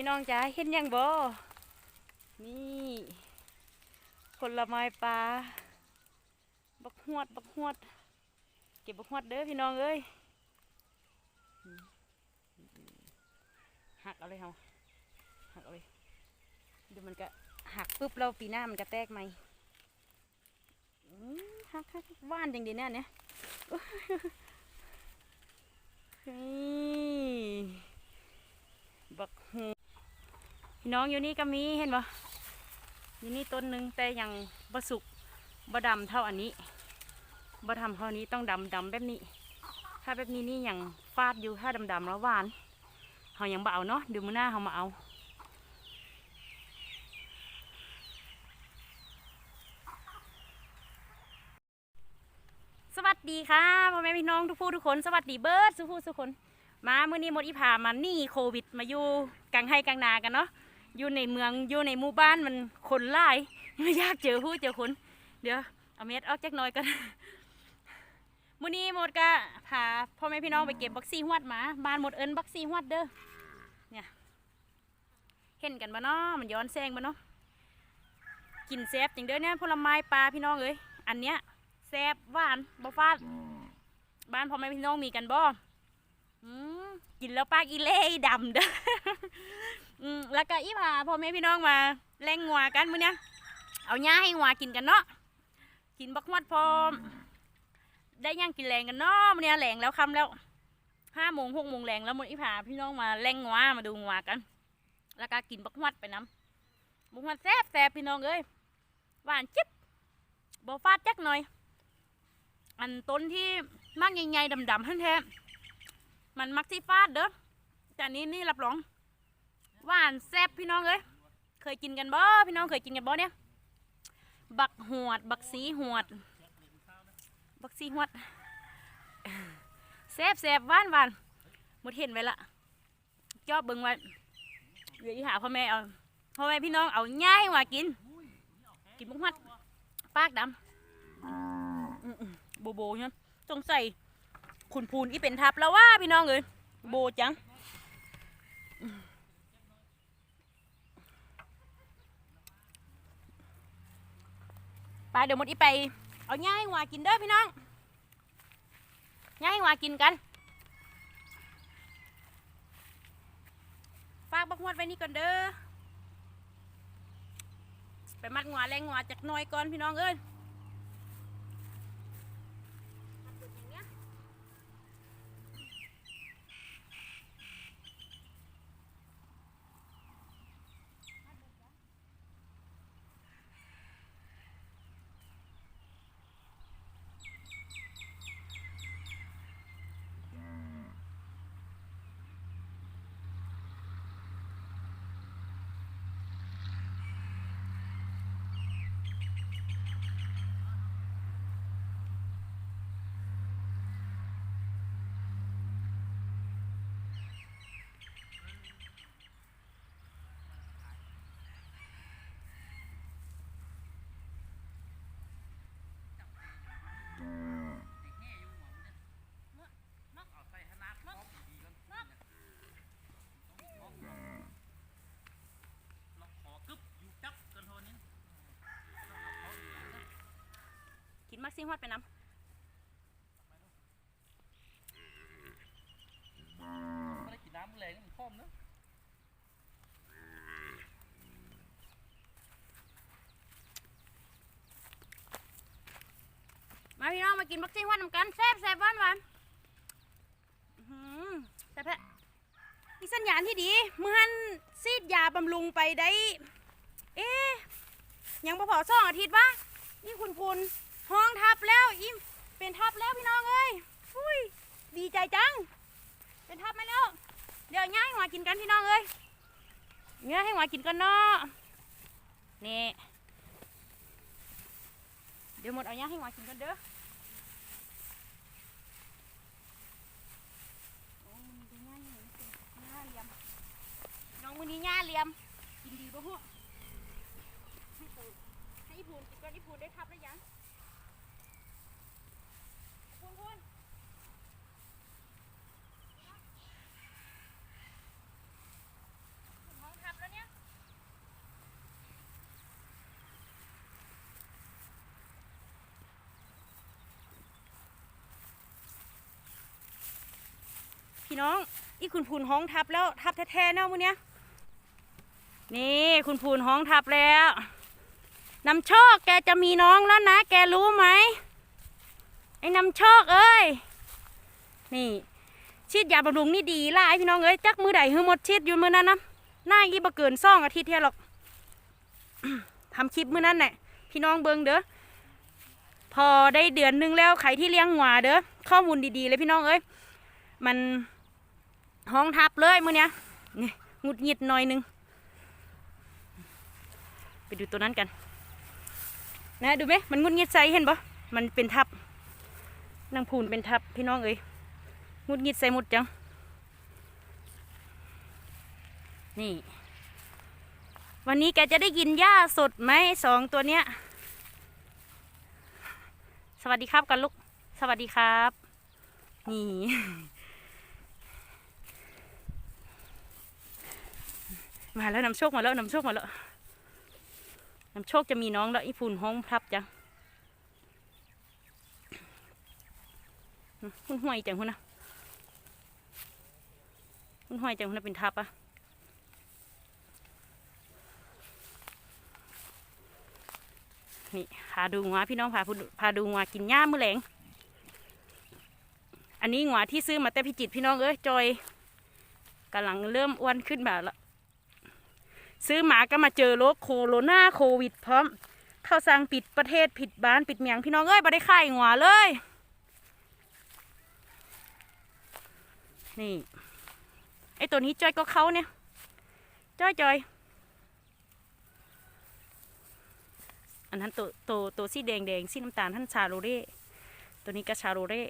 พี่น้องจ๋าเห็นยังบ่นี่ผลไม้ปลาบักฮวดบักฮวด เก็บบักฮวดเด้อพี่น้องเอ้ยหักเอาเลยเฮาหักเอาเลยเดี๋ยวมันก็หักปุ๊บแล้วปีหน้ามันก็แตกไหมหักหักว่านจริงดีเนี่ยเนี่ยนี่บักฮูพี่ น้องอยู่นี่ก็มีเห็นบ่อยู่นี่ต้นหนึ่งแต่ยังบ่สุกบ่ดำเท่าอันนี้บ่ทำเท่านี้ต้องดำดำแบบนี้ ถ้าแบบนี้นี่ยังฟาดอยู่ถ้าดำดำแล้วหวานเฮายังบ่เอาเนาะเดี๋ยวมื้อหน้าเฮามาเอาสวัสดีค่ะพ่อแม่พี่น้องทุกผู้ทุกคนสวัสดีเบิร์ดทุกผู้ทุกคน มาเมื่อนี้หมดอีพามานี่โควิดมาอยู่กลางไห้กลางนากันเนาะ อยู่ในเมืองอยู่ในหมู่บ้านมันคนหลายไม่อยากเจอผู้เจอคน เดี๋ยวเอาเม็ดออกจักหน่อยกันมื่อนี้หมดก็พาพ่อแม่พี่น้องไปเก็บบักซี่หวดมาบ้านหมดเอิญบักซี่หวดเด้อเนี่ยเห็นกันบ่เนาะมันย้อนแสงบ่เนาะกินแซ่บจริงเด้อเนี่ยผลไม้ปลาพี่น้องเอ้ยอันเนี้ยแซ่บหวานบ่ฟาดบ้านพ่อแม่พี่น้องมีกันบ่อืมกินแล้วปากอีเล่ดำเด้อ อืมแล้วก็อีพาพ่อแม่พี่น้องมาแล่งงัวกันมื้อเนี้ยเอาหญ้าให้งัวกินกันเนาะกินบักฮวดพร้อม ได้ย่างกินแรงกันเนาะมื้อเนี้ยแรงแล้วค่ำแล้วห้าโมงหกโมงแรงแล้วมื้ออีพาพี่น้องมาแล่งงัวมาดูงัวกัน แล้วก็กินบักฮวดไปน้ำบักฮวดแซ่บแซ่บพี่น้องเอ้ยหวานจิ๊บบ่ฟาดจักหน่อย อันต้นที่มากใหญ่ๆดำๆแท้มันมักที่ฟาดเด้อแต่นี้นี่รับรอง หวานแซ่บพี่น้องเอ้ยเคยกินกันบ่พี่น้องเคยกินกันบ่เนี่ยบักหวด บักสีหวด บักสีหวดแซ่บแซ่บหวานหวานหมดเห็นไว้ละจอบเบิ่งไว้เดี๋ยวอีหาพ่อแม่เอาพ่อแม่พี่น้องเอาง่ายว่ากิน กินบุกฮัดปากดำโบโบเนี่ยสงใสัยขุนพูนอีเป็นทับแล้วว่าพี่น้องเอ้ยโบจังอืมไป เดี๋ยวหมดอีไป เอาย่าให้หวากินเด้อพี่น้องย่าให้หวากินกัน ฝากบักฮวดไว้นี่ก่อนเด้อ ไปมัดงัวแรงงัวจากน้อยก่อนพี่น้องเอ้ย กินมัก ซิฮอดไปน้ไม่ได้กินน้ำแรงมันคอมเนอะำมาพี่น้องมากินมักซิฮอดนำกันแซ่บแซ่บหวานหวานอื้อหือแซ่บแท้มีสัญญาณที่ดีเมื่อหันซีดยาบำรุงไปได้ เอ๊ะยังบ่พอสองอาทิตย์วะนี่คุณคุณ ห้องทับแล้วอิมเป็นทับแล้วพี่น้องเอ้ยอุ้ยดีใจจัง เป็นทับมาแล้ว เดี๋ยวง่ายหัวกินกันพี่น้องเอ้ยเนื้อให้หัวกินกันเนาะนี่เดี๋ยวหมดเอาย่างให้หวากินกันเด้อโอ้มันดูง่ายอยู่ง่ายเหลี่ยมน้องมือนี้ง่าเลียมกินดีป่ะพวกให้ปูให้อีพูนกินก่อนอีพูนได้ทับแล้ยัง น้อง อีคุณพูนห้องทับแล้วทับแท้ๆเนาะมือเนี้ยนี่คุณพูนห้องทับแล้วนำโชคแกจะมีน้องแล้วนะ แกรู้ไหมไอ้นำโชคเอ้ย นี่ฉีดยาบำรุงนี่ดีหลายพี่น้องเอ้ยจักมือใดหือหมดฉีดอยู่มือนั้นนะหน้ายี่บเกินซ่องอาทิตย์เท่าหรอกทำคลิปมือนั้นแหละพี่น้องเบิงเด้อพอได้เดือนหนึงแล้วใครที่เลี้ยงหัวเด้อข้อมูลดีๆเลยพี่น้องเอ้ยมัน ห้องทับเลยมื้อเนี้ยนี่งุดหงิดหน่อยหนึง ไปดูตัวนั้นกัน นะดูไหมมันงุดหงิดใจเห็นปะมันเป็นทับนางพูนเป็นทับพี่น้องเอ้ยงุดหงิดใส่หมดจัง นี่ วันนี้แกจะได้กินหญ้าสดไหมสองตัวเนี้ย สวัสดีครับกันลูก สวัสดีครับ นี่ มาแล้วนำโชคมาแล้วนำโชคมาแล้วนำโชคจะมีน้องแล้วอีฝุ่นห้องทับจังหุ่นห่วยจังหุ่นนะหุ่นห่วยจังหุ่นนะเป็นทับอะนี่พาดูงวพี่น้องพาพาดูงวกินหญ้ามื้อแหลง อันนี้งวที่ซื้อมาแต่พิจิตพี่น้องเอ้ยจอยกำลังเริ่มอ้วนขึ้นมาแล้ว ซื้อหมาก็มาเจอโรคโคโรนาโควิดพร้อมเข้าสั่งปิดประเทศผิดบ้านปิดเมียงพี่น้องเอ้ยบ่ได้ไข่หัวเลย นี่ไอตัวนี้จอยก็เขาเนี่ยจอยจอยอันนั้นตัวตัวตัวสีแดงแดงสีน้ำตาลท่านชาโรเร่ตัวนี้ก็ชาโรเร่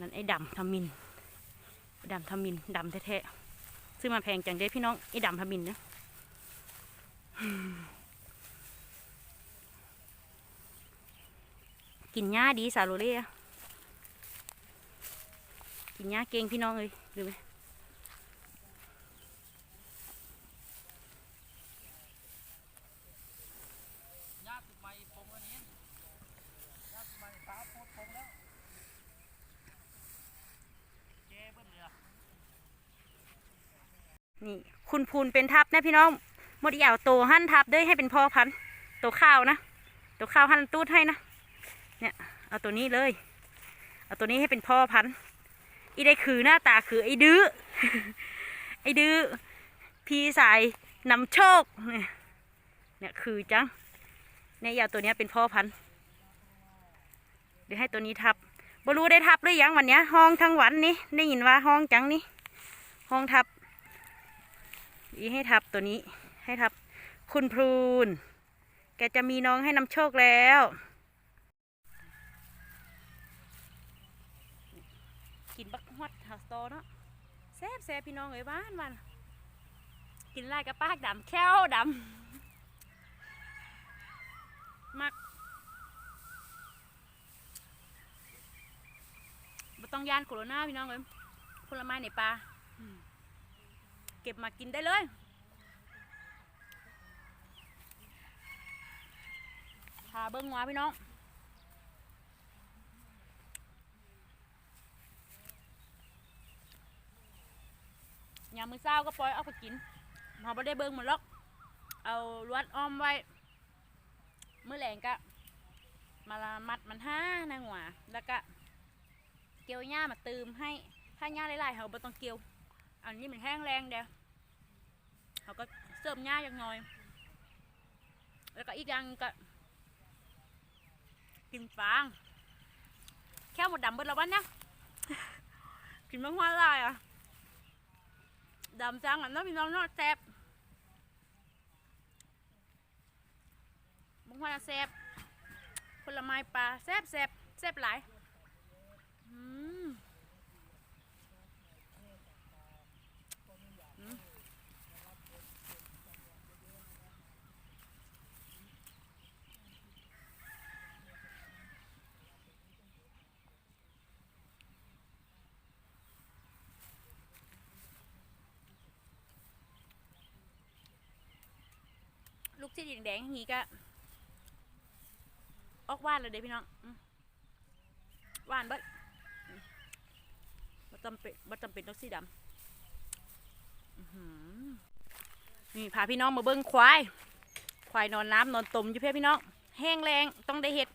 นั่นไอ้ดำทำมินดำทำมินดำแท้ๆซื้อมาแพงจังเด้พี่น้องไอ้ดำทำมินนะ กินหญ้าดีสาโรเล่กินหญ้าเก่งพี่น้องเลยดูไหมนี่คุณพูนเป็นทับนะพี่น้อง มดเอยาวโตหั่นทับด้วยให้เป็นพ่อพันธุ์โตข้าวนะโตข้าวหั่นตูดให้นะเนี่ยเอาตัวนี้เลย เอาตัวนี้ให้เป็นพ่อพันธุ์อีได้คือหน้าตาคือไอ้ดื้อไอ้ดื้อพี่สายนำโชคเนี่ยคือจังเนี่ยอยาวตัวนี้เป็นพ่อพันธุ์เดี๋ยวให้ตัวนี้ทับบรูได้ทับหรือยังวันเนี้ยห้องทั้งวันนี้ได้ยินว่าห้องจังนี่ห้องทับอีให้ทับตัวนี้ ให้ทับ คุณพรูน แกจะมีน้องให้นำโชคแล้ว กินบักฮอดฮาวสโตเนาะแซ่บแซ่บพี่น้องเอ้ยบ้านมันกินไล่กับปากดำแค้วดำมักบ่ต้องยานโคโรนาพี่น้องเอ้ยผลไม้ในป่าเก็บมากินได้เลย พาเบิ้งหัวพี่น้องยามมือเศร้าก็ปล่อยเอาไปกินเราไม่ได้เบิ้งหมดหรอก เอาลวดอ้อมไว้มือแหลงก็มาละมัดมันห้านางหัวแล้วก็เกี่ยวหญ้ามาตืมให้ถ้าหญ้าหลายๆเขาไม่ต้องเกี่ยว อันนี้มันแห้งแรงเดียวเขาก็เสริมหญ้าอย่างน้อย แล้วก็อีกอย่างก็ กินฟางแค่หมดดำเบิดแล้ววันเนี้ยกินมากว่าลายอะดำจังอะน้องพี่น้องเนาแซ่บมากว่าแซ่บผลไม้ปลาแซ่บแซ่บแซ่บหลายอืม ลูกที่แดงๆอย่างนี้ก็ออกหว่านเลยเด้พี่น้องอืมหวานเบิดบ่จำเป็นบ่จำเป็นต้องสีดำนี่พาพี่น้องมาเบิ้งควาย ควายนอนน้ำนอนตมอยู่เพื่อพี่น้อง แห้งแรงต้องได้เห็ด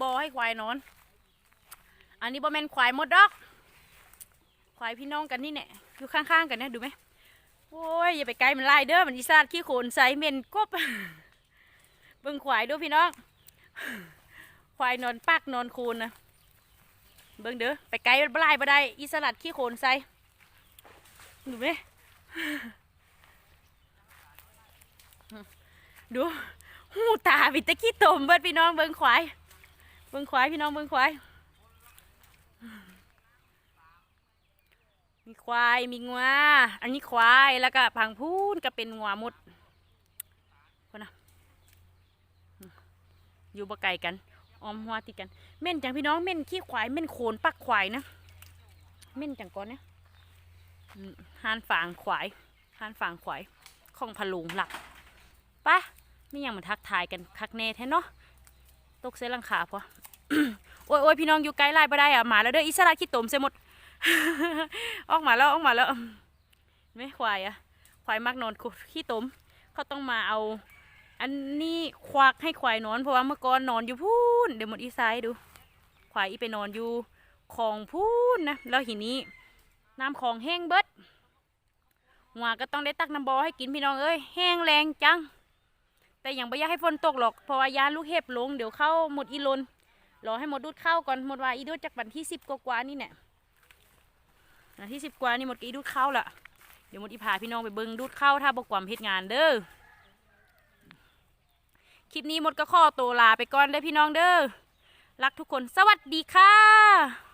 บอให้ควายนอน อันนี้บ่แมนควายหมดดอก ควายพี่น้องกันนี่แหละอยู่ข้างๆกันเนี่ยดูไหม โอ้ยอย่าไปไกลมันไล่เด้อมันอีซาดขี้โขนใส่เมนกบเบิ่งควายดูพี่น้องควายนอนปักนอนคูนนะเบิ่งเด้อไปไกลมันบ่ไล่บ่ได้อีสลัดขี้โขนใส่ดูไหมดูหูตาวิตะขี้ตมเบิดพี่น้องเบิ่งควายเบิ่งควายพี่น้องเบิ่งควาย มีควายมีงัวอันนี้ควายแล้วก็พังพูนก็เป็นงัวหมดคนนะอยู่บ่ไกลกันออมหัวติดกัน เม่นจังพี่น้องเม่นขี้ควายเม่นโคนปักควายนะเม่นจังก่อนเนี่ยหานฝางควายหานฝางควายของพะลุงหลักปะไม่ยังมาทักทายกันคักแน่แท้เนาะตกเส้นลังขาพอโอ้ยโอ้ยพี่น้องอยู่ไกลไล่บ่ได้อะหมาแล้วเด้ออิสระขี้ตมเสียหมด ออกมาแล้วออกมาแล้วไม่ควายอะควายมักนอนคุขี้ตมเขาต้องมาเอา อันนี้ควักให้ควายนอนเพราะว่าเมื่อก่อนนอนอยู่พูนเดี๋ยวหมดอีไซดู ควายอีไปนอนอยู่คลองพูนนะแล้วทีนี้น้ำคลองแห้งเบิดหัวก็ต้องได้ตักน้ำบอให้กินพี่น้องเอ้ยแห้งแรงจัง แต่อยังไม่อยากให้ฝนตกหรอกเพราะว่ายาลูกเห็บลงเดี๋ยวเข้าหมดอีลนรอให้หมดดูดเข้าก่อนหมดว่าอีดูดจากวันที่สิบกว่านี่เนี่ย นาที่สิบกว่านี่หมดกีดูดเข้าละเดี๋ยวหมดอีพาพี่น้องไปเบิงดูดเข้าถ้าบกความเพชรงานเด้อคลิปนี้หมดก็ขอตัวลาไปก่อนเด้อพี่น้องเด้อรักทุกคนสวัสดีค่ะ